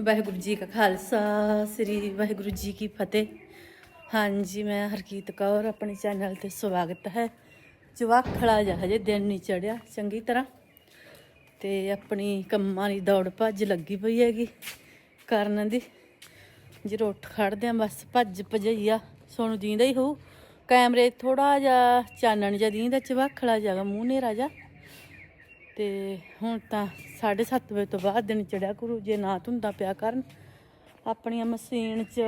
ਵਾਹਿਗੁਰੂ ਜੀ ਕਾ ਖਾਲਸਾ, ਸ੍ਰੀ ਵਾਹਿਗੁਰੂ ਜੀ ਕੀ ਫਤਿਹ। ਹਾਂਜੀ, ਮੈਂ ਹਰਕੀਤ ਕੌਰ, ਆਪਣੇ ਚੈਨਲ ਤੇ ਸਵਾਗਤ ਹੈ। ਜਵਾਖੜਾ ਜਿਹਾ ਹਜੇ ਦਿਨ ਨਹੀਂ ਚੜਿਆ ਚੰਗੀ ਤਰ੍ਹਾਂ। ਤੇ ਆਪਣੀ ਕੰਮਾਂ ਦੀ ਦੌੜ ਭੱਜ ਲੱਗੀ ਪਈ ਹੈਗੀ ਕਰਨ ਦੀ। ਜੇ ਰੋਟ ਖੜਦੇ ਆ, ਬਸ ਭੱਜ ਭਜਈਆ, ਸੋਨੂੰ ਦੀਂਦਾ ਹੀ ਹੋਊ। ਕੈਮਰੇ ਥੋੜਾ ਜਿਹਾ ਚਾਨਣ ਜਿਹਾ ਦੀਂਦਾ ਚਵਾਖੜਾ ਜਿਹਾ ਮੂੰਹ ਨੇਰਾ ਜਿਹਾ। ਤੇ ਹੁਣ ਤਾਂ 7:30 ਵਜੇ ਤੋਂ ਬਾਅਦ ਦਿਨ ਚੜਿਆ ਕਰੂ ਜੇ ਨਾ ਧੁੰਦਾ ਪਿਆ ਕਰਨ। ਆਪਣੀਆਂ ਮਸ਼ੀਨ 'ਚ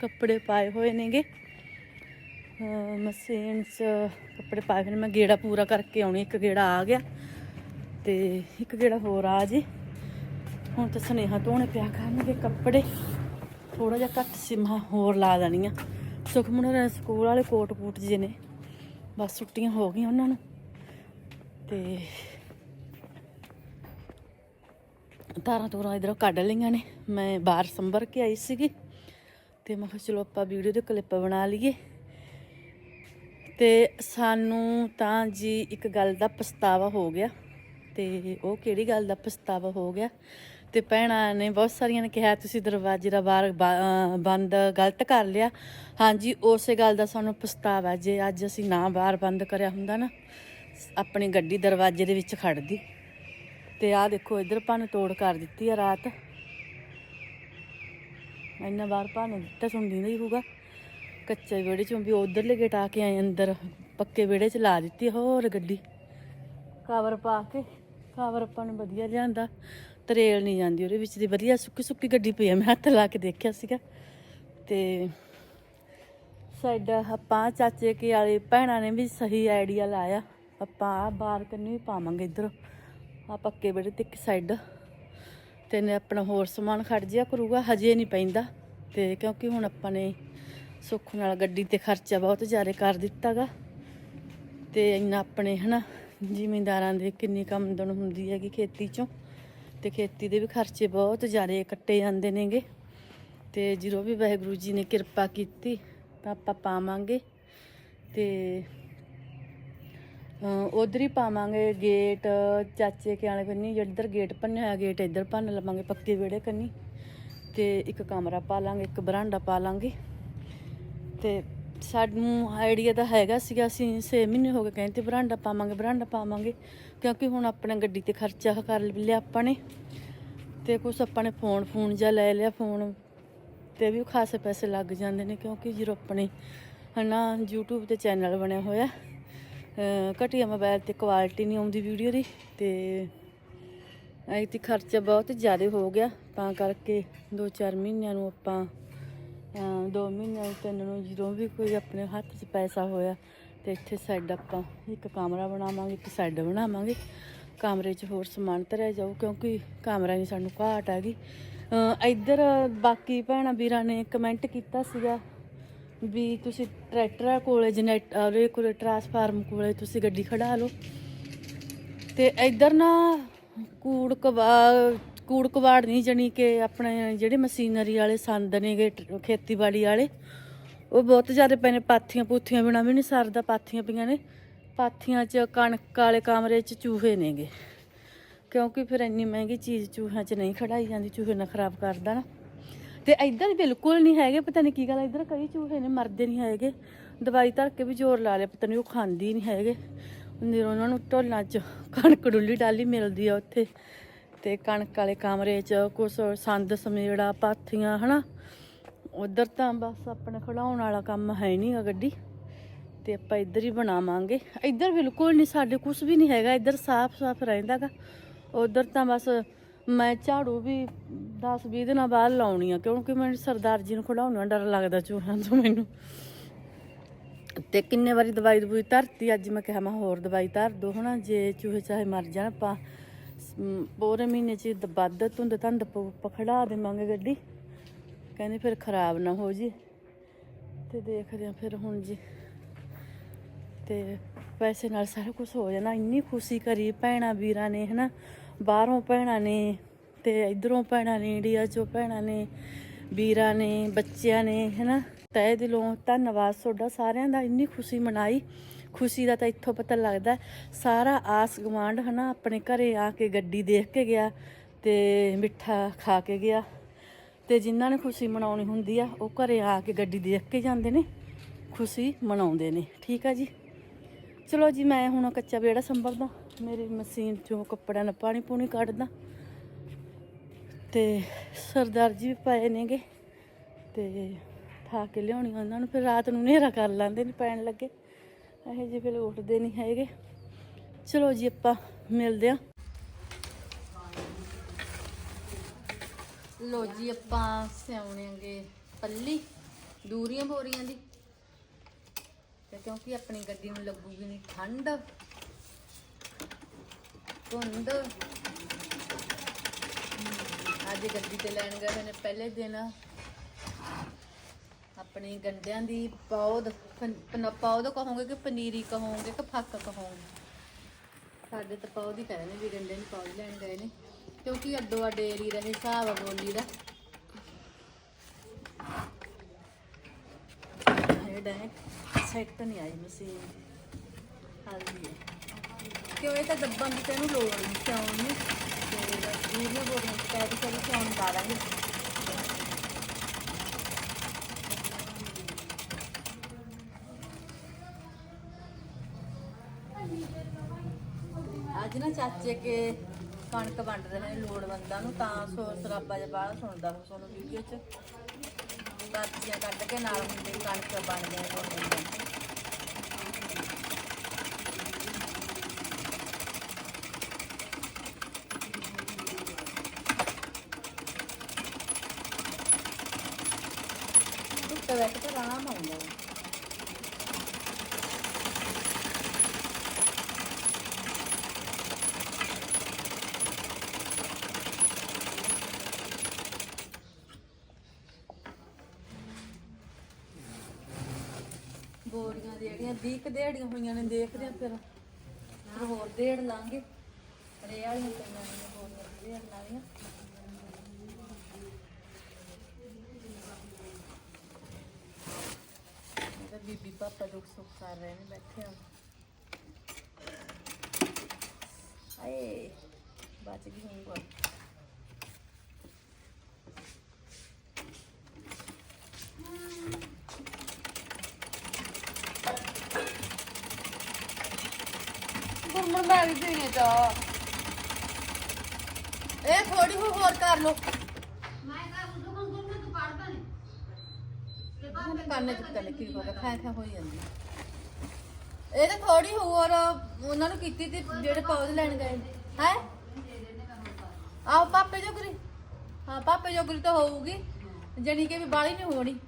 ਕੱਪੜੇ ਪਾਏ ਹੋਏ ਨੇਗੇ। ਮਸ਼ੀਨ 'ਚ ਕੱਪੜੇ ਪਾਏ ਹੋਏ ਨੇ। ਮੈਂ ਗੇੜਾ ਪੂਰਾ ਕਰਕੇ ਆਉਣੀ, ਇੱਕ ਗੇੜਾ ਆ ਗਿਆ ਤੇ ਇੱਕ ਗੇੜਾ ਹੋਰ ਆ ਜੇ। ਹੁਣ ਤਾਂ ਸੁਨੇਹਾ ਧੋਣੇ ਪਿਆ ਕਰਨਗੇ ਕੱਪੜੇ। ਥੋੜਾ ਜਿਹਾ ਘੱਟ ਸਿਮਾ ਹੋਰ ਲਾ ਦੇਣੀਆਂ। ਸੁਖਮਨ ਦੇ ਸਕੂਲ ਵਾਲੇ ਕੋਟ ਕੂਟ ਜੇ ਨੇ। ਬਸ ਛੁੱਟੀਆਂ ਹੋ ਗਈਆਂ ਉਹਨਾਂ ਨੂੰ। ਤੇ ਤਾਰਾਂ ਤੂਰਾਂ ਇਧਰੋਂ ਕੱਢ ਲਈਆਂ ਨੇ। ਮੈਂ ਬਾਹਰ ਸੰਭਰ ਕੇ ਆਈ ਸੀਗੀ। ਤੇ ਮੈਂ ਕਿਹਾ ਚਲੋ ਆਪਾਂ ਵੀਡੀਓ ਦੇ ਕਲਿੱਪ ਬਣਾ ਲਈਏ। ਤੇ ਸਾਨੂੰ ਤਾਂ ਜੀ ਇੱਕ ਗੱਲ ਦਾ ਪਛਤਾਵਾ ਹੋ ਗਿਆ। ਤੇ ਉਹ ਕਿਹੜੀ ਗੱਲ ਦਾ ਪਛਤਾਵਾ ਹੋ ਗਿਆ? ਤੇ ਭੈਣਾਂ ਨੇ ਬਹੁਤ ਸਾਰੀਆਂ ਨੇ ਕਿਹਾ, ਤੁਸੀਂ ਦਰਵਾਜ਼ੇ ਦਾ ਬਾਹਰ ਬਾ- ਬੰਦ ਗਲਤ ਕਰ ਲਿਆ। ਹਾਂਜੀ, ਉਸੇ ਗੱਲ ਦਾ ਸਾਨੂੰ ਪਛਤਾਵਾ ਜੇ ਅੱਜ ਅਸੀਂ ਨਾ ਬਾਹਰ ਬੰਦ ਕਰਿਆ ਹੁੰਦਾ ਨਾ, ਆਪਣੀ ਗੱਡੀ ਦਰਵਾਜ਼ੇ ਦੇ ਵਿੱਚ ਖੜਦੀ ਤੇ ਆਹ ਦੇਖੋ, ਇੱਧਰ ਭੰਨ ਤੋੜ ਕਰ ਦਿੱਤੀ ਆ ਰਾਤ। ਇੰਨਾ ਬਾਹਰ ਭੰਨ ਦਿੱਤਾ ਸੁਣਦੀ ਨਹੀਂ ਹੋਊਗਾ। ਕੱਚੇ ਵਿਹੜੇ ਚੋਂ ਵੀ ਉਧਰਲੇ ਗੇਟ ਆ ਕੇ ਆਏ, ਅੰਦਰ ਪੱਕੇ ਵਿਹੜੇ ਚ ਲਾ ਦਿੱਤੀ ਹੋਰ ਗੱਡੀ। ਕਵਰ ਪਾ ਕੇ ਕਵਰ ਆਪਾਂ ਨੂੰ ਵਧੀਆ ਲਿਆਂਦਾ। ਤਰੇਲ ਨਹੀਂ ਜਾਂਦੀ, ਉਹਦੇ ਵਿੱਚ ਦੀ ਵਧੀਆ ਸੁੱਕੀ ਸੁੱਕੀ ਗੱਡੀ ਪਈ ਆ, ਮੈਂ ਹੱਥ ਲਾ ਕੇ ਦੇਖਿਆ ਸੀਗਾ। ਤੇ ਸਾਡਾ ਆਪਾਂ ਚਾਚੇ ਕੇ ਵਾਲੇ ਭੈਣਾਂ ਨੇ ਵੀ ਸਹੀ ਆਈਡੀਆ ਲਾਇਆ। ਆਪਾਂ ਆ ਬਾਹਰ ਕੰਨੀ ਪਾਵਾਂਗੇ ਇੱਧਰ। ਆ ਪੱਕੇ ਵਿਹੜੇ ਤੇ ਇੱਕ ਸਾਈਡ ਤੇ ਨੇ ਆਪਣਾ ਹੋਰ ਸਮਾਨ ਖੜ ਜਿਆ ਕਰੂਗਾ, ਹਜੇ ਨਹੀਂ ਪੈਂਦਾ। ਤੇ ਕਿਉਂਕਿ ਹੁਣ ਆਪਾਂ ਨੇ ਸੁੱਖ ਨਾਲ ਗੱਡੀ ਤੇ ਖਰਚਾ ਬਹੁਤ ਜ਼ਿਆਦਾ ਕਰ ਦਿੱਤਾਗਾ। ਤੇ ਇੰਨਾ ਆਪਣੇ ਹਨਾ, ਜ਼ਿਮੀਂਦਾਰਾਂ ਦੇ ਕਿੰਨੀ ਕਮਦਨ ਹੁੰਦੀ ਹੈਗੀ ਖੇਤੀ ਚੋਂ। ਤੇ ਖੇਤੀ ਦੇ ਵੀ ਖਰਚੇ ਬਹੁਤ ਜ਼ਿਆਦਾ ਕੱਟੇ ਜਾਂਦੇ ਨੇਗੇ। ਤੇ ਜਦੋਂ ਵੀ ਵਾਹਿਗੁਰੂ ਜੀ ਨੇ ਕਿਰਪਾ ਕੀਤੀ ਤਾਂ ਆਪਾਂ ਪਾਵਾਂਗੇ। ਤੇ ਉਧਰ ਹੀ ਪਾਵਾਂਗੇ ਗੇਟ ਚਾਚੇ ਕੇ ਵਾਲੇ ਕੰਨੀ ਜਿੱਧਰ ਗੇਟ ਭੰਨਿਆ ਹੋਇਆ ਗੇਟ ਇੱਧਰ ਭੰਨ ਲਵਾਂਗੇ, ਪੱਕੇ ਵਿਹੜੇ ਕੰਨੀ। ਤੇ ਇੱਕ ਕਮਰਾ ਪਾ ਲਾਂਗੇ, ਇੱਕ ਬਰਾਂਡਾ ਪਾ ਲਾਂਗੇ। ਤੇ ਸਾਨੂੰ ਆਈਡੀਆ ਤਾਂ ਹੈਗਾ ਸੀਗਾ, ਅਸੀਂ 6 ਮਹੀਨੇ ਹੋ ਗਏ ਕਹਿੰਦੇ ਬਰਾਂਡਾ ਪਾਵਾਂਗੇ ਬਰਾਂਡਾ ਪਾਵਾਂਗੇ। ਕਿਉਂਕਿ ਹੁਣ ਆਪਣੇ ਗੱਡੀ ਤੇ ਖਰਚਾ ਕਰ ਲਿਆ ਆਪਾਂ ਨੇ। ਤੇ ਕੁਛ ਆਪਾਂ ਨੇ ਫੋਨ ਫੋਨ ਜਾਂ ਲੈ ਲਿਆ ਫੋਨ ਤੇ ਵੀ ਖਾਸੇ ਪੈਸੇ ਲੱਗ ਜਾਂਦੇ ਨੇ, ਕਿਉਂਕਿ ਜਦੋਂ ਆਪਣੇ ਹਨਾ YouTube ਤੇ ਚੈਨਲ ਬਣਿਆ ਹੋਇਆ। ਘਟੀਆ ਮੋਬਾਈਲ ਤੇ ਕੁਆਲਿਟੀ ਨਹੀਂ ਆਉਂਦੀ ਵੀਡੀਓ ਦੀ ਤੇ ਐ ਤੇ ਖਰਚਾ ਬਹੁਤ ਜ਼ਿਆਦਾ ਹੋ ਗਿਆ, ਤਾਂ ਕਰਕੇ 2-4 ਮਹੀਨਿਆਂ ਨੂੰ ਆਪਾਂ, ਅਹ ਦੋ ਮਹੀਨਿਆਂ ਨੂੰ ਤਿੰਨ ਨੂੰ ਜਦੋਂ ਵੀ ਕੋਈ ਆਪਣੇ ਹੱਥ 'ਚ ਪੈਸਾ ਹੋਇਆ ਤੇ ਇੱਥੇ ਸਾਈਡ ਆਪਾਂ ਇੱਕ ਕਮਰਾ ਬਣਾਵਾਂਗੇ, ਇੱਕ ਸਾਈਡ ਬਣਾਵਾਂਗੇ, ਕਮਰੇ 'ਚ ਹੋਰ ਸਮਾਨ ਧਰਿਆ ਜਾਊ, ਕਿਉਂਕਿ ਕਮਰਾ ਨਹੀਂ ਸਾਨੂੰ ਘਾਟ ਹੈਗੀ ਇੱਧਰ ਬਾਕੀ ਭੈਣਾਂ ਵੀਰਾਂ ਨੇ ਕਮੈਂਟ ਕੀਤਾ ਸੀਗਾ ਵੀ ਤੁਸੀਂ ਟਰੈਕਟਰਾਂ ਕੋਲੇ, ਜਨਰੇਟ ਉਹਦੇ ਕੋਲੇ, ਟਰਾਂਸਫਾਰਮ ਕੋਲੇ ਤੁਸੀਂ ਗੱਡੀ ਖੜਾ ਲਓ। ਤੇ ਇੱਧਰ ਨਾ ਕੂੜ ਕਵਾ, ਕੂੜ ਕਵਾੜ ਨਹੀਂ ਜਣੀ ਕਿ ਆਪਣੇ ਜਿਹੜੇ ਮਸ਼ੀਨਰੀ ਵਾਲੇ ਸੰਦ ਨੇਗੇ, ਟ- ਖੇਤੀਬਾੜੀ ਵਾਲੇ, ਉਹ ਬਹੁਤ ਜ਼ਿਆਦਾ ਪਏ ਨੇ, ਪਾਥੀਆਂ ਪੂਥੀਆਂ ਬਿਨਾ ਵੀ ਨਹੀਂ ਸਰਦਾ, ਪਾਥੀਆਂ ਪਈਆਂ ਨੇ। ਪਾਥੀਆਂ 'ਚ ਕਣਕ ਵਾਲੇ ਕਮਰੇ 'ਚ ਚੂਹੇ ਨੇਗੇ। ਕਿਉਂਕਿ ਫਿਰ ਇੰਨੀ ਮਹਿੰਗੀ ਚੀਜ਼ ਚੂਹਿਆਂ 'ਚ ਨਹੀਂ ਖੜਾਈ ਜਾਂਦੀ, ਚੂਹੇ ਨਾ ਖਰਾਬ ਕਰਦਾ ਨਾ। ਤੇ ਇੱਧਰ ਬਿਲਕੁਲ ਨਹੀਂ ਹੈਗੇ, ਪਤਾ ਨਹੀਂ ਕੀ ਗੱਲ ਇੱਧਰ ਕਈ ਚੂਹੇ ਨੇ ਮਰਦੇ ਨਹੀਂ ਹੈਗੇ। ਦਵਾਈ ਧਰ ਕੇ ਵੀ ਜ਼ੋਰ ਲਾ ਲਿਆ, ਪਤਾ ਨਹੀਂ ਉਹ ਖਾਂਦੀ ਨਹੀਂ ਹੈਗੇ। ਨਿਰ ਉਹਨਾਂ ਨੂੰ ਢੋਲਾਂ 'ਚ ਕਣਕ ਡੁੱਲੀ ਡਾਲੀ ਮਿਲਦੀ ਆ ਉੱਥੇ। ਤੇ ਕਣਕ ਵਾਲੇ ਕਮਰੇ 'ਚ ਕੁਛ ਸੰਦ ਸਮੇੜਾ, ਪਾਥੀਆਂ, ਹਨਾ। ਉਧਰ ਤਾਂ ਬਸ ਆਪਣੇ ਖੜਾਉਣ ਵਾਲਾ ਕੰਮ ਹੈ ਨਹੀਂ ਆ ਗੱਡੀ। ਤੇ ਆਪਾਂ ਇੱਧਰ ਹੀ ਬਣਾਵਾਂਗੇ। ਇੱਧਰ ਬਿਲਕੁਲ ਨਹੀਂ ਸਾਡੇ ਕੁਝ ਵੀ ਨਹੀਂ ਹੈਗਾ, ਇੱਧਰ ਸਾਫ਼ ਸਾਫ਼ ਰਹਿੰਦਾਗਾ ਉਧਰ ਤਾਂ ਬਸ ਮੈਂ ਝਾੜੂ ਵੀ 10 20 ਦਿਨਾਂ ਬਾਅਦ ਲਾਉਣੀ ਆ, ਕਿਉਂਕਿ ਮੈਨੂੰ ਸਰਦਾਰ ਜੀ ਨੂੰ ਖੜਾਉਣ ਡਰ ਲੱਗਦਾ ਚੂਹਿਆਂ ਤੋਂ ਮੈਨੂੰ। ਤੇ ਕਿੰਨੇ ਵਾਰੀ ਦਵਾਈ ਦਵਾਈ ਧਰਤੀ, ਅੱਜ ਮੈਂ ਕਿਹਾ ਮੈਂ ਹੋਰ ਦਵਾਈ ਧਰ ਦੋ ਹਨਾ, ਜੇ ਚੂਹੇ ਚਾਹੇ ਮਰ ਜਾਣ, ਆਪਾਂ ਪੂਰੇ ਮਹੀਨੇ ਚ ਵੱਧ ਧੁੰਦ ਧੰਦ ਪ- ਖੜਾ ਦੇਵਾਂਗੇ ਗੱਡੀ। ਕਹਿੰਦੇ ਫਿਰ ਖਰਾਬ ਨਾ ਹੋ ਜੀ। ਤੇ ਦੇਖਦੇ ਆ ਫਿਰ ਹੁਣ ਜੀ। ਤੇ ਪੈਸੇ ਨਾਲ ਸਾਰਾ ਕੁਝ ਹੋ ਜਾਣਾ, ਇੰਨੀ ਖੁਸ਼ੀ ਕਰੀ ਭੈਣਾਂ ਵੀਰਾਂ ਨੇ ਹਨਾ। ਬਾਹਰੋਂ ਭੈਣਾਂ ਨੇ ਤੇ ਇਧਰੋਂ ਭੈਣਾਂ ਨੇ, ਇੰਡੀਆ ਚੋਂ ਭੈਣਾਂ ਨੇ, ਵੀਰਾਂ ਨੇ, ਬੱਚਿਆਂ ਨੇ, ਹਨਾ? ਤਹਿ ਦਿਲੋਂ ਧੰਨਵਾਦ ਤੁਹਾਡਾ ਸਾਰਿਆਂ ਦਾ, ਇੰਨੀ ਖੁਸ਼ੀ ਮਨਾਈ। ਖੁਸ਼ੀ ਦਾ ਤਾਂ ਇੱਥੋਂ ਪਤਾ ਲੱਗਦਾ, ਸਾਰਾ ਆਸ ਗਵਾਂਢ ਹਨਾ, ਆਪਣੇ ਘਰੇ ਆ ਕੇ ਗੱਡੀ ਦੇਖ ਕੇ ਗਿਆ ਤੇ ਮਿੱਠਾ ਖਾ ਕੇ ਗਿਆ। ਤੇ ਜਿਨ੍ਹਾਂ ਨੇ ਖੁਸ਼ੀ ਮਨਾਉਣੀ ਹੁੰਦੀ ਆ, ਉਹ ਘਰੇ ਆ ਕੇ ਗੱਡੀ ਦੇਖ ਕੇ ਜਾਂਦੇ ਨੇ, ਖੁਸ਼ੀ ਮਨਾਉਂਦੇ ਨੇ। ਠੀਕ ਆ ਜੀ? ਚਲੋ ਜੀ, ਮੈਂ ਹੁਣ ਕੱਚਾ ਵਿਹੜਾ ਸੰਭਰਦਾ ਮੇਰੀ ਮਸ਼ੀਨ ਚੋਂ ਕੱਪੜਿਆਂ ਨਾਲ ਪਾਣੀ ਪੂਣੀ ਕੱਢਦਾ। ਤੇ ਸਰਦਾਰ ਜੀ ਵੀ ਪਏ ਨੇਗੇ। ਤੇ ਠਾ ਕੇ ਲਿਆਉਣੀ ਉਹਨਾਂ ਨੂੰ, ਫਿਰ ਰਾਤ ਨੂੰ ਹਨੇਰਾ ਕਰ ਲੈਂਦੇ ਨੇ ਪੈਣ ਲੱਗੇ। ਇਹੋ ਜਿਹੇ ਵੇਲੇ ਉੱਠਦੇ ਨਹੀਂ ਹੈਗੇ। ਚਲੋ ਜੀ, ਆਪਾਂ ਮਿਲਦੇ ਆ ਲੋ ਜੀ, ਆਪਾਂ ਸਿਆਉਣੇਗੇ ਪੱਲੀ, ਦੂਰੀਆਂ ਬੋਰੀਆਂ ਦੀ। ਤੇ ਕਿਉਂਕਿ ਆਪਣੀ ਗੱਡੀ ਨੂੰ ਲੱਗੂਗੀ ਨਹੀਂ ਠੰਡ। ਧੁੰਦ। ਅੱਜ ਗੱਡੀ ਤੇ ਲੈਣ ਗਏ ਹੋਏ ਨੇ ਪਹਿਲੇ ਦਿਨ। ਆਪਣੀ ਗੰਡਿਆਂ ਦੀ ਪੌਦ ਪਨ- ਪੌਦ ਕਹੋਗੇ ਕਿ ਪਨੀਰੀ ਕਹੋਗੇ ਕਿ ਫੱਕ ਕਹੋਗੇ? ਸਾਡੇ ਤਾਂ ਪੌਦ ਹੀ ਕਹਿੰਦੇ ਨੇ ਵੀ ਗੰਡੇ ਦੀ ਪੌਦ ਲੈਣ ਗਏ ਨੇ। ਕਿਉਂਕਿ ਅੱਡੋ ਅੱਡ ਏਰੀ ਰਹੇ ਹਿਸਾਬ ਆ ਬੋਲੀ ਦਾ। ਇਹ ਡੈਕ ਸੈੱਟ ਨਹੀਂ ਆਈ ਮਸ਼ੀਨ। ਹਾਲਦੀ ਹੈ। ਕਿਉਂ ਇਹ ਤਾਂ ਦੱਬਣ ਦੀ ਤੈਨੂੰ ਲੋੜ ਨਹੀਂ ਚਾਉਣ ਨੂੰ? ਤੇ ਵੀਡੀਓ ਬੋਲਣ ਪੈਰੀ ਚਲੀ ਚਾਉਣ ਲਾ ਦਾਂਗੇ ਅੱਜ ਨਾ ਚਾਚੇ ਕੇ ਕਣਕ ਵੰਡ ਰਹੇ ਨੇ ਲੋੜਵੰਦਾਂ ਨੂੰ, ਤਾਂ ਸੋਰ ਸਰਾਬਾ ਜਿਹਾ ਬਾਹਲਾ ਸੁਣਦਾ ਹੋ ਸਾਨੂੰ ਵੀਡੀਓ 'ਚ। ਬਾਤੀਆਂ ਕੱਢ ਕੇ ਨਾਲ ਹੁੰਦੇ ਕਣਕ ਬਣਦੇ ਨੇ ਲੋੜਵੰਦਾਂ ਨੂੰ। ਧੁੱਪੇ ਬੈਠ ਕੇ ਬੋਰੀਆਂ ਜਿਹੜੀਆਂ 20 ਕੁ ਦਿਹਾੜੀਆਂ ਹੋਈਆਂ ਨੇ, ਦੇਖਦੇ ਆ ਫਿਰ। ਫਿਰ ਹੋਰ ਦੇੜ ਲਾਂਗੇ। ਰੇ ਵਾਲੀਆਂ ਪਈਆਂ ਨੇ ਬੋਰੀਆਂ ਦੇੜ ਲਾਂਗੀਆਂ ਇਹਦਾ ਬੀਬੀ ਪਾਪਾ ਦੁੱਖ ਸੁੱਖ ਕਰ ਰਹੇ ਨੇ, ਬੈਠੇ ਆ ਆਏ ਬਚ ਗਈ ਹੁਣ। ਕੋਲ ਮੈਂ ਵੀ ਪੀਣੇ ਚਾ ਇਹ ਥੋੜੀ ਹੋਰ ਕਰ ਲੋ ਕੰਨ ਪਤਾ ਨਹੀਂ ਕੀ ਹੋਈ ਜਾਂਦੀ ਇਹ ਤਾਂ ਥੋੜੀ ਹੋਰ ਉਹਨਾਂ ਨੂੰ ਕੀਤੀ ਤੇ ਜਿਹੜੇ ਪੌਦੇ ਲੈਣ ਗਏ। ਹੈ? ਆਹ, ਪਾਪੇ ਜੋਗਰੀ। ਹਾਂ, ਪਾਪੇ ਜੋਗਰੀ ਤਾਂ ਹੋਊਗੀ। ਜਣੀ ਕਿ ਵੀ ਬਾਲੀ ਨਹੀਂ ਹੋਣੀ।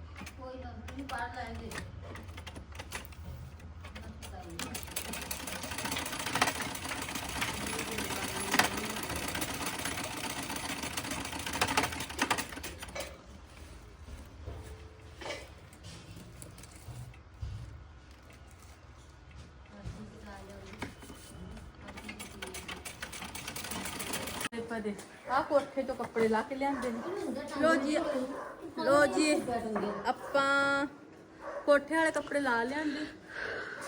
ਪਦੇ ਆ ਕੋਠੇ ਤੋਂ ਕੱਪੜੇ ਲਾ ਕੇ ਲਿਆਂਦੇ ਨੇ। ਲੋ ਜੀ ਲੋ ਜੀ, ਆਪਾਂ ਕੋਠੇ ਵਾਲੇ ਕੱਪੜੇ ਲਾ ਲਿਆਂਦੇ।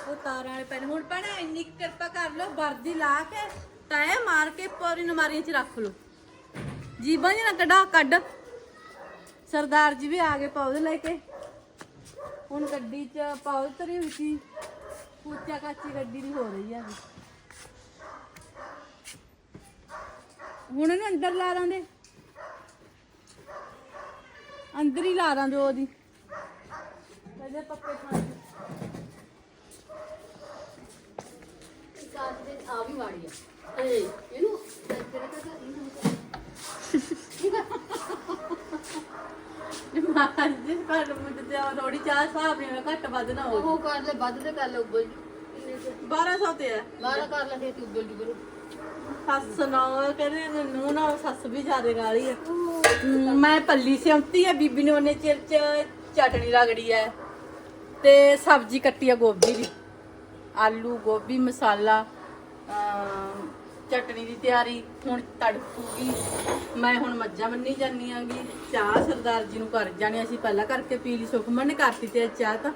ਉਹ ਤਾਰਾਂ ਵਾਲੇ ਪੈਣੇ। ਹੁਣ ਪੈਣੇ ਇੰਨੀ ਕਿਰਪਾ ਕਰ ਲੋ ਵਰਦੀ ਲਾ ਕੇ ਟਾਏ ਮਾਰ ਕੇ ਪੌਰੀ ਨਮਾਰੀਆਂ 'ਚ ਰੱਖ ਲੋ ਜੀਬਾਂ ਜੀ ਨਾ ਕੱਢਾ, ਕੱਢ। ਸਰਦਾਰ ਜੀ ਵੀ ਆ ਗਏ ਪੌਦੇ ਲੈ ਕੇ। ਹੁਣ ਗੱਡੀ 'ਚ ਪੌਦ ਤਰੀ ਹੋਈ ਸੀ। ਪੂਚਾ ਕਾਚੀ ਗੱਡੀ ਦੀ ਹੋ ਰਹੀ ਆ ਹੁਣ ਇਹਨੂੰ ਅੰਦਰ ਲਾ ਦਾਂਦੇ ਅੰਦਰ ਹੀ ਲਾ ਦਾਂਦੇ ਉਹਦੀ। ਇਹਦੇ ਪੱਕੇ ਖਾਣ ਆ ਵੀ ਮਾੜੀ ਆ। ਏ ਇਹਨੂੰ ਤੇਰੇ ਕਾ ਇਹਨੂੰ ਮਾਰ ਜਿਸ ਕਰ ਮੁੰਡੇ ਤੇ ਥੋੜੀ ਚਾਹ ਹਿਸਾਬ ਨਹੀਂ ਘੱਟ ਵੱਧ ਨਾ ਹੋ ਉਹ ਕਰ ਲੈ ਵੱਧ ਤੇ ਕਰ ਲੈ ਉੱਬਲ ਜੂ। 1200 ਤੇ ਹੈ। ਬਾਹਰ ਕਰ ਲੈ ਤੇ ਉੱਬਲ ਜੂ ਬਰੂ ਸੱਸ ਨਾ ਕਹਿੰਦੇ ਨੂੰ ਨਾ ਸੱਸ ਵੀ ਜ਼ਿਆਦਾ ਗਾਲੀ ਹਮ, ਮੈਂ ਪੱਲੀ ਸਿਉਂਤੀ ਹੈ ਬੀਬੀ ਨੇ ਉਹਨੇ ਚਿਰ ਚ ਚਟਣੀ ਰਗੜੀ ਹੈ ਤੇ ਸਬਜ਼ੀ ਕੱਟੀ ਹੈ ਗੋਭੀ ਦੀ। ਆਲੂ ਗੋਭੀ ਮਸਾਲਾ ਚਟਣੀ ਦੀ ਤਿਆਰੀ। ਹੁਣ ਤੜਕੂਗੀ। ਮੈਂ ਹੁਣ ਮੱਝਾਂ ਬੰਨੀ ਜਾਨੀ ਆਂਗੀ। ਚਾਹ ਸਰਦਾਰ ਜੀ ਨੂੰ ਕਰ ਜਾਣੀ ਅਸੀਂ ਪਹਿਲਾਂ ਕਰਕੇ ਪੀ ਲਈ ਸੁਖਮਨ ਨੇ ਕਰਤੀ ਤੇ ਚਾਹ ਤਾਂ।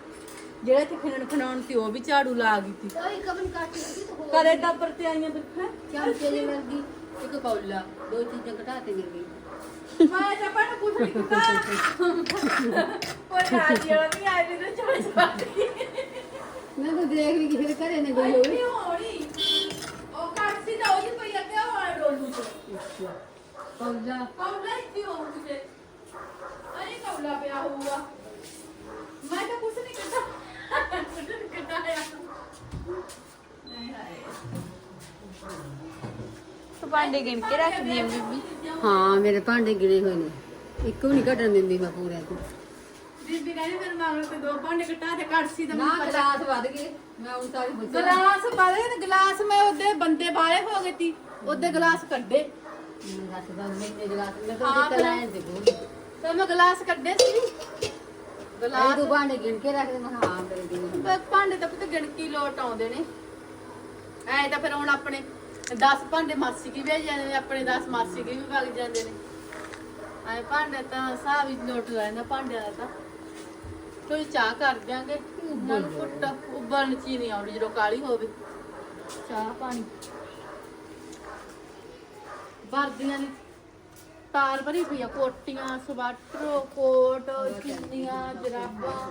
ਜਿਹੜਾ ਤੇ ਖਣਨ ਖਣਾਉਣ ਸੀ ਉਹ ਵੀ ਝਾੜੂ ਲਾ ਗਈ ਸੀ। ਕੋਈ ਕਮਨ ਕੱਟ ਤਾਂ ਹੋਰ ਕਰੇ ਟੱਬਰ ਤੇ ਆਈਆਂ ਹੈਂ? ਚਮਚੇ ਦੇ ਵਰਗੀ ਇੱਕ ਕੌਲਾ ਦੋ ਚੀਜ਼ਾਂ ਘਟਾ ਤੇ ਮਿਲ ਗਈ ਮੈਂ ਤਾਂ ਪਰ ਕੁਛ ਕੋਈ ਰਾਜੀ ਨਹੀਂ ਆਈ ਤੇ ਚੋਂ ਛੱਡ ਗਈ ਮੈਂ ਤਾਂ ਦੇਖ ਲਈ ਕਿਸੇ ਦੇ ਘਰੇ ਨਾ ਗਈ ਹੋਵੇ। ਹੋਣੀ। ਉਹ ਕੱਟਦੀ ਤਾਂ ਉਹਦੀ ਪਈ ਅੱਗੇ ਉਹ ਆ ਡੋਲੂ ਚ ਕੌਲਾ। ਕੌਲਾ ਇੱਥੇ ਹੋਊਗੀ ਤੇ ਅਰੇ ਕੌਲਾ ਪਿਆ ਹੋਊਗਾ ਮੈਂ ਤਾਂ ਕੁਛ ਨਹੀਂ ਕਰਦਾ ਕੁਛ ਨਹੀਂ ਕਟਾਇਆ ਨਹੀਂ ਹਾਏ ਤੂੰ ਭਾਂਡੇ ਗਿਣ ਕੇ ਰੱਖਦੀ ਆ ਬੀਬੀ? ਹਾਂ ਮੇਰੇ ਭਾਂਡੇ ਗਿਣੇ ਹੋਏ ਨੇ। ਇੱਕ ਵੀ ਨਹੀਂ ਘਟਣ ਦਿੰਦੀ ਮੈਂ ਪੂਰਿਆਂ ਤੋਂ ਬੀਬੀ ਕਹਿੰਦੀ ਮੇਰੇ ਮਾਮਲੇ ਤੇ ਦੋ ਭਾਂਡੇ ਕਟਾ ਤੇ ਕੜਸੀ ਦਾ ਨਾ ਗਲਾਸ ਵੱਧ ਗਏ। ਮੈਂ ਉਹ ਸਾਰੀ ਪੁੱਛਿਆ ਗਲਾਸ ਬਾਲੇ ਤੇ ਗਲਾਸ ਮੈਂ ਉਹਦੇ ਬੰਦੇ ਬਾਲੇ ਹੋ ਗਏ ਤੀ ਉਹਦੇ ਗਲਾਸ ਕੱਢੇ। ਤਾਂ ਫਿਰ- ਦੇ ਤੇ ਮੈਂ ਗਲਾਸ ਕੱਢੇ ਸੀ। ਗਲਾਸ ਤੂੰ ਭਾਂਡੇ ਗਿਣ ਕੇ ਰੱਖ ਦੇ ਮੈਂ ਕਿਹਾ ਹਾਂ ਮੇਰੇ ਗਿਣੇ ਤੇ ਭਾਂਡੇ ਤਾਂ ਕਿਤੇ ਗਿਣਤੀ ਲੋਟ ਆਉਂਦੇ ਨੇ। ਐ ਤਾਂ ਫਿਰ ਹੁਣ ਆਪਣੇ 10 ਭਾਂਡੇ ਮਾਸੀ ਕੀ ਵੀ ਜਾਂਦੇ ਨੇ ਆਪਣੇ 10 ਮਾਸੀ ਕੀ ਵੀ ਵਗ ਜਾਂਦੇ ਨੇ। ਐ ਭਾਂਡੇ ਤਾਂ ਹਿਸਾਬ ਹੀ ਲੋਟ ਰਹਿੰਦਾ ਭਾਂਡਿਆਂ ਦਾ ਤਾਂ। ਕੋਈ ਚਾਹ ਕਰ ਦਿਆਂਗੇ ਨਾਲ ਫੁੱਟ ਉਬਲਣ ਚ ਨਹੀਂ ਆਉਂਦੀ ਜਦੋਂ ਕਾਲੀ ਹੋਵੇ। ਚਾਹ ਪਾਣੀ। ਵਰਦੀਆਂ ਦੀ ਤਾਰ ਭਰੀ ਪਈ ਆ ਕੋਟੀਆਂ ਸਵਾਟਰ ਕੋਟ ਚੁੰਨੀਆਂ ਜਰਾਬਾਂ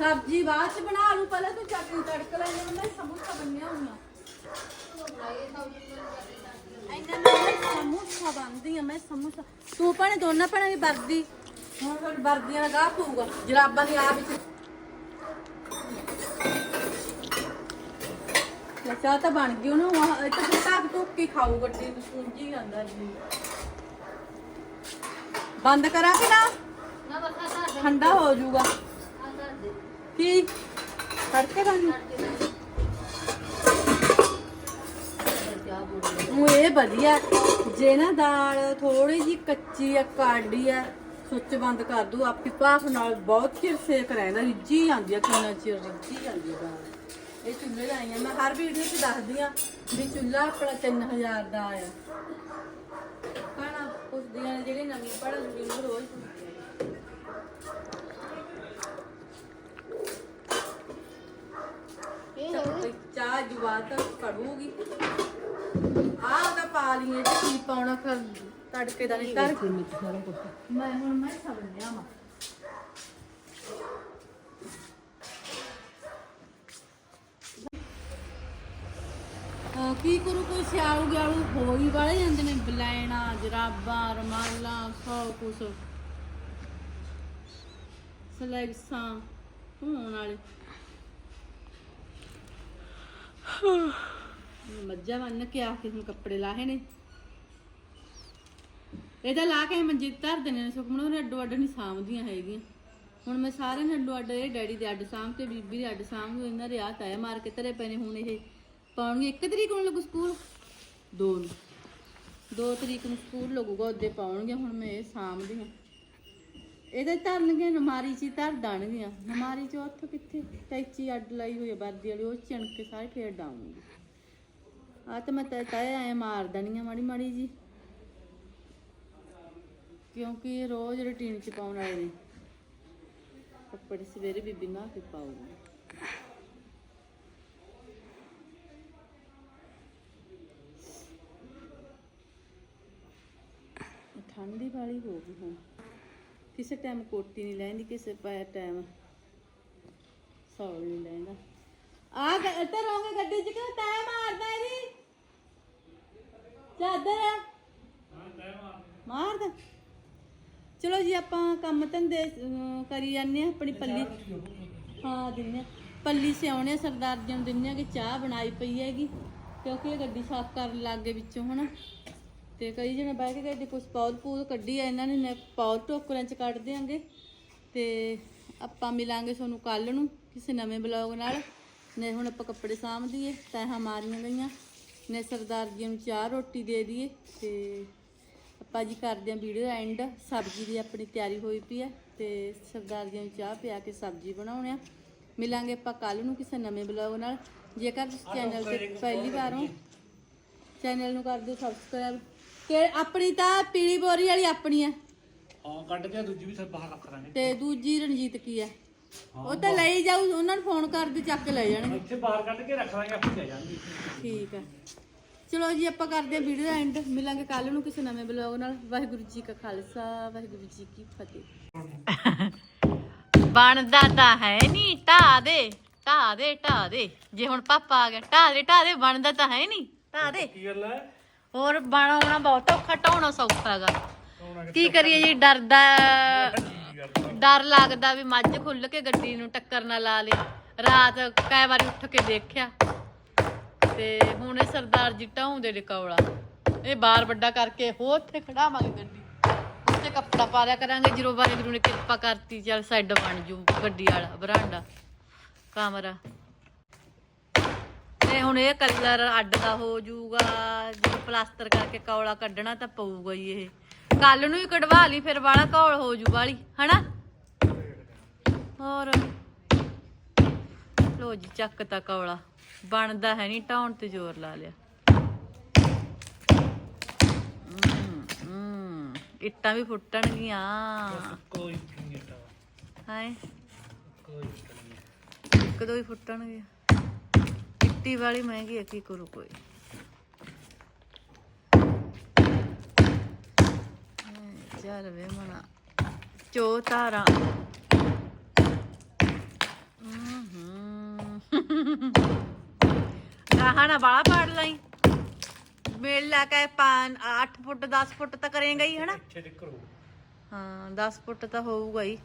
ਸਬਜ਼ੀ ਬਾਅਦ ਚ ਬਣਾ ਲੂ ਪਹਿਲਾਂ ਤੂੰ ਚਟਨੀ ਤੜਕ ਲੈ ਜੇ ਮੈਂ ਸਮੋਸਾ ਬੰਨਿਆ ਹੋਈਆਂ ਇੰਨਾ ਮੈਂ ਸਮੋਸਾ ਬੰਦੀ ਆ ਮੈਂ ਸਮੋਸਾ ਤੂੰ ਭੈਣੇ ਦੋਨਾਂ ਭੈਣਾਂ ਦੀ ਵਰਦੀ। ਹੁਣ ਫਿਰ ਵਰਦੀਆਂ ਦਾ ਗਾਹ ਪਊਗਾ ਜਰਾਬਾਂ ਦੀ ਆ ਵਿੱਚ। ਲੈ ਚਾਹ ਤਾਂ ਬਣ ਗਈ ਉਹਨੂੰ ਉਹ ਇਹ ਤਾਂ ਟੱਕ ਟੁੱਕ ਕੇ ਖਾਊ ਗੱਡੀ ਨੂੰ ਸੁੰਜੀ ਜਾਂਦਾ ਜੀ ਬੰਦ ਕਰਾਂ ਕਿ ਨਾ ਬਸ ਠੰਡਾ ਹੋ ਜਾਊਗਾ। ਕੀ? ਤੜਕੇ ਖਾਣੀ ਉਹ ਇਹ ਵਧੀਆ। ਜੇ ਨਾ ਦਾਲ ਥੋੜੀ ਜੀ ਕੱਚੀ ਆ ਕਾੜੀ ਆ, ਸੁੱਚ ਬੰਦ ਕਰ ਦੂ, ਆਪੀ ਭਾਫ ਨਾਲ ਬਹੁਤ ਚਿਰ ਸੇਕ ਰਹਿੰਦਾ, ਰਿੱਝੀ ਜਾਂਦੀ ਆ, ਕਿੰਨਾ ਚਿਰ ਰਿੱਝੀ ਜਾਂਦੀ ਆ ਦਾਲ। ਇਹ ਚੁੱਲ੍ਹੇ ਦਾ ਆਈਆਂ ਮੈਂ ਹਰ ਵੀਡੀਓ 'ਚ ਦੱਸਦੀ ਆ ਵੀ ਚੁੱਲ੍ਹਾ ਆਪਣਾ 3000 ਦਾ ਆਇਆ ਖਾਣਾ ਪੁੱਛਦੀਆਂ ਨੇ ਜਿਹੜੇ ਨਵੀਂ ਪੜ੍ਹਨ ਲੱਗੀ ਰੋਜ਼ ਪੁੱਛਦੀਆਂ ਨੇ। ਚੱਲ, ਜਵਾਤ ਕੜੂਗੀ। ਆਹ ਤਾਂ ਪਾ ਲਈਏ ਤੇ ਕੀ ਪਾਉਣਾ ਫਿਰ? ਤੜਕੇ ਦਾ ਨਹੀਂ ਕੁਝ ਮੈਂ ਹੁਣ ਮੈਂ ਸਮਝਿਆ ਮਾ ਕੀ ਕਰੂ ਕੋਈ ਸਿਆਲੂ ਗਿਆਲੂ ਹੋ ਹੀ ਵਾਲੇ ਜਾਂਦੇ ਨੇ। ਬਲੈਣਾ ਜਰਾਬਾਂ ਰਮਾਲਾਂ ਸਭ ਕੁਛ। ਸਲੈਕਸਾਂ ਹੋਣ ਵਾਲੇ। ਮੱਝਾਂ ਬੰਨ ਕੇ ਆ ਕੇ ਹੁਣ ਕੱਪੜੇ ਲਾਹੇ ਨੇ। ਇਹਦਾ ਲਾ ਕੇ ਮਨਜੀਤ ਤੇ ਧਰ ਦਿੰਦੇ ਨੇ ਸੁਖਮਨ ਉਹਨੇ ਅੱਡੋ ਅੱਡ ਨਹੀਂ ਸਾਂਭਦੀਆਂ ਹੈਗੀਆਂ। ਹੁਣ ਮੈਂ ਸਾਰੇ ਨੇ ਅੱਡੋ ਅੱਡ, ਇਹ ਡੈਡੀ ਦੇ ਅੱਡ ਸਾਂਭ ਤੇ ਬੀਬੀ ਦੇ ਅੱਡ ਸਾਂਭ ਨੂੰ ਇਹਨਾਂ ਦੇ ਆ ਤਾਇਆ ਮਾਰ ਕੇ ਧਰੇ ਪਏ ਨੇ ਹੁਣ ਇਹ। ਪਾਉਣਗੇ ਇੱਕ ਤਰੀਕ ਨੂੰ ਲੱਗੂ ਸਕੂਲ? ਦੋ ਨੂੰ। ਦੋ ਤਰੀਕ ਨੂੰ ਸਕੂਲ ਲੱਗੂਗਾ, ਉਹਦੇ ਪਾਉਣਗੇ, ਹੁਣ ਮੈਂ ਇਹ ਸਾਂਭਦੀ ਹਾਂ। ਇਹਦੇ ਧਰਨਗੇ, ਨਮਾਰੀ ਚ ਹੀ ਧਰ ਦੇਣਗੀਆਂ। ਨਮਾਰੀ ਚ ਉੱਥੋਂ ਕਿੱਥੇ? ਟੈਚੀ ਅੱਡ ਲਾਈ ਹੋਈ ਹੈ ਵਰਦੀ ਵਾਲੀ, ਉਹ ਚਿਣ ਕੇ ਸਾਰੇ ਫੇਰ ਡਾਉਂਗੀ ਆ ਤਾਂ ਮੈਂ ਤਾਂ ਤਾਇਆ ਐ ਮਾਰ ਦੇਣੀਆਂ ਮਾੜੀ ਮਾੜੀ ਜੀ। ਕਿਉਂਕਿ ਇਹ ਰੋਜ਼ ਰੁਟੀਨ ਚ ਪਾਉਣ ਵਾਲੇ ਨੇ। ਕੱਪੜੇ ਸਵੇਰੇ ਬੀਬੀ ਨਾ ਕੇ ਪਾਉਗੀ ਠੰਡੀ ਵਾਲੀ ਹੋ ਗਈ ਹੁਣ। ਕਿਸੇ ਟਾਈਮ ਕੋਟੀ ਨਹੀਂ ਲੈਂਦੀ ਕਿਸੇ ਪਾਇਆ ਟਾਈਮ ਸੌਲ ਨਹੀਂ ਲੈਂਦਾ। ਆ ਇੱਧਰ ਆਉਂਗੇ ਗੱਡੀ 'ਚ ਕਿ ਤੈ ਮਾਰਦਾ ਇਹਦੀ? ਚਾਦਰ ਮਾਰਦਾ। ਚਲੋ ਜੀ ਆਪਾਂ ਕੰਮ ਧੰਦੇ ਕਰੀ ਜਾਂਦੇ ਆ ਆਪਣੀ ਪੱਲੀ। ਹਾਂ ਦਿੰਨੇ ਆ। ਪੱਲੀ ਸਿਆਉਣੇ ਆ, ਸਰਦਾਰ ਜੀ ਨੂੰ ਦਿੰਨੇ ਆ ਕਿ ਚਾਹ ਬਣਾਈ ਪਈ ਹੈਗੀ ਕਿਉਂਕਿ ਇਹ ਗੱਡੀ ਸਾਫ਼ ਕਰਨ ਲੱਗੇ ਵਿੱਚੋਂ ਹਨਾ। ਤੇ ਕਈ ਜਣੇ ਬਹਿ ਕੇ ਗੱਡੀ ਕੁਛ ਪੌਦ ਪੂਦ ਕੱਢੀ ਆ ਇਹਨਾਂ ਨੇ ਪੌਦ ਟੋਕਰਾਂ ਚ ਕੱਢ ਦਿਆਂਗੇ। ਤੇ ਆਪਾਂ ਮਿਲਾਂਗੇ ਤੁਹਾਨੂੰ ਕੱਲ ਨੂੰ ਕਿਸੇ ਨਵੇਂ ਬਲੌਗ ਨਾਲ। ਨੇ ਹੁਣ ਆਪਾਂ ਕੱਪੜੇ ਸਾਂਭ ਦਈਏ ਤੈਹਾਂ ਮਾਰੀਆਂ ਗਈਆਂ। ਨੇ ਸਰਦਾਰ ਜੀ ਨੂੰ ਚਾਹ ਰੋਟੀ ਦੇ ਦਈਏ। ਤੇ ਭਾਜੀ ਕਰਦੇ ਆ ਵੀਡੀਓ ਦਾ ਐਂਡ। ਸਬਜ਼ੀ ਦੀ ਆਪਣੀ ਤਿਆਰੀ ਹੋਈ ਪਈ ਹੈ ਤੇ ਸਰਦਾਰ ਜੀ ਨੂੰ ਚਾਹ ਪਿਆ ਕੇ ਸਬਜ਼ੀ ਬਣਾਉਣੇ ਆ। ਮਿਲਾਂਗੇ ਆਪਾਂ ਕੱਲ ਨੂੰ ਕਿਸੇ ਨਵੇਂ ਬਲੌਗ ਨਾਲ। ਜੇਕਰ ਤੁਸੀਂ ਚੈਨਲ ਤੇ ਪਹਿਲੀ ਵਾਰ ਹੋ ਚੈਨਲ ਨੂੰ ਕਰ ਦਿਓ ਸਬਸਕ੍ਰਾਈਬ ਤੇ ਆਪਣੀ ਤਾਂ ਪੀਲੀ ਬੋਰੀ ਵਾਲੀ ਆਪਣੀ ਹੈ ਹਾਂ ਕੱਢ ਕੇ ਦੂਜੀ ਵੀ ਸਭ ਬਾਹਰ ਰੱਖ ਦਾਂਗੇ। ਤੇ ਦੂਜੀ ਰਣਜੀਤ ਕੀ ਹੈ ਉਹ ਤਾਂ ਲਈ ਜਾਊ ਉਹਨਾਂ ਨੂੰ ਫੋਨ ਕਰ ਦੇ ਚੱਕ ਕੇ ਲੈ ਜਾਣਗੇ। ਇੱਥੇ ਬਾਹਰ ਕੱਢ ਕੇ ਰੱਖ ਦਾਂਗੇ ਆਪੇ ਲੈ ਜਾਣਗੇ। ਠੀਕ ਹੈ ਚਲੋ ਜੀ ਆਪਾਂ ਕਰਦੇ ਹਾਂ ਵੀਡੀਓ ਦਾ ਐਂਡ ਮਿਲਾਂਗੇ ਕੱਲ ਨੂੰ ਕਿਸੇ ਨਵੇਂ ਬਲੌਗ ਨਾਲ। ਵਾਹਿਗੁਰੂ ਜੀ ਕਾ ਖਾਲਸਾ ਵਾਹਿਗੁਰੂ ਜੀ ਕੀ ਫਤਿਹ। ਬਣਦਾ ਤਾਂ ਹੈ ਨਹੀਂ ਢਾ ਦੇ ਢਾ ਦੇ ਢਾ ਦੇ। ਜੇ ਹੁਣ ਪਾਪਾ ਆ ਗਿਆ ਢਾ ਦੇ ਢਾ ਦੇ ਬਣਦਾ ਤਾਂ ਹੈ ਨਹੀਂ ਢਾ ਦੇ। ਕੀ ਗੱਲ ਹੈ? ਹੋਰ ਬਣਾਉਣਾ ਬਹੁਤ ਔਖਾ ਢਾਉਣਾ ਸੌਖਾ ਹੈਗਾ ਕੀ ਕਰੀਏ ਜੀ ਡਰਦਾ ਡਰ ਲੱਗਦਾ ਵੀ ਮੱਝ ਖੁੱਲ ਕੇ ਗੱਡੀ ਨੂੰ ਟੱਕਰ ਨਾ ਲਾ ਲੇ। ਰਾਤ ਕਈ ਵਾਰੀ ਉੱਠ ਕੇ ਦੇਖਿਆ। ਤੇ ਹੁਣ ਇਹ ਸਰਦਾਰ ਜੀ ਢਾਉਂਦੇ ਨੇ ਕੌਲਾ। ਇਹ ਬਾਰ ਵੱਡਾ ਕਰਕੇ ਹੋ ਉੱਥੇ ਖੜਾਵਾਂਗੇ ਗੱਡੀ। ਉੱਥੇ ਕੱਪੜਾ ਪਾ ਲਿਆ ਕਰਾਂਗੇ ਜਦੋਂ ਵਾਹਿਗੁਰੂ ਨੇ ਕਿਰਪਾ ਕਰਤੀ ਚੱਲ ਸਾਈਡ ਬਣ ਜੂ ਗੱਡੀ ਵਾਲਾ ਬਰਾਂਡਾ। ਕਮਰਾ। ਤੇ ਹੁਣ ਇਹ ਕਲਰ ਅੱਡ ਦਾ ਹੋ ਜਾਊਗਾ ਜਦੋਂ ਪਲਾਸਟਰ ਕਰਕੇ ਕੌਲਾ ਕੱਢਣਾ ਤਾਂ ਪਊਗਾ ਹੀ ਇਹ। ਕੱਲ ਨੂੰ ਹੀ ਕਢਵਾ ਲਈ ਫਿਰ ਵਾਲਾ ਕੌਲ ਹੋ ਜੂ ਵਾਲੀ ਹਨਾ? ਹੋਰ? ਲੋ ਜੀ ਚੱਕ ਤਾ ਕੌਲਾ। ਬਣਦਾ ਹੈ ਨਹੀਂ ਢਾਉਣ ਤੇ ਜ਼ੋਰ ਲਾ ਲਿਆ। ਇੱਟਾਂ ਵੀ ਫੁੱਟਣਗੀਆਂ। ਕੋਈ ਨਹੀਂ ਏਟਾ ਹਾਏ ਕੋਈ ਨਹੀਂ ਇੱਕ ਦੋ ਹੀ ਫੁੱਟਣਗੇ ਇੱਟੀ ਵਾਲੀ ਮਹਿੰਗੀ ਹੈ ਕੀ ਕਰੂ ਕੋਈ? ਹੈਂ, ਚੱਲ ਵੇ ਮਣਾ ਚੋ ਤਾਰਾ ਕਹਾਣਾ ਬਾਲਾ ਪਾੜ ਲਈ। ਮੇਲ ਲਾ ਕੇ 5 8 ਫੁੱਟ 10 ਫੁੱਟ ਤਾਂ ਕਰੇਗਾ ਹੀ ਹਨਾ? ਤੱਕ ਹਾਂ 10 ਫੁੱਟ ਤਾਂ ਹੋਊਗਾ ਹੀ।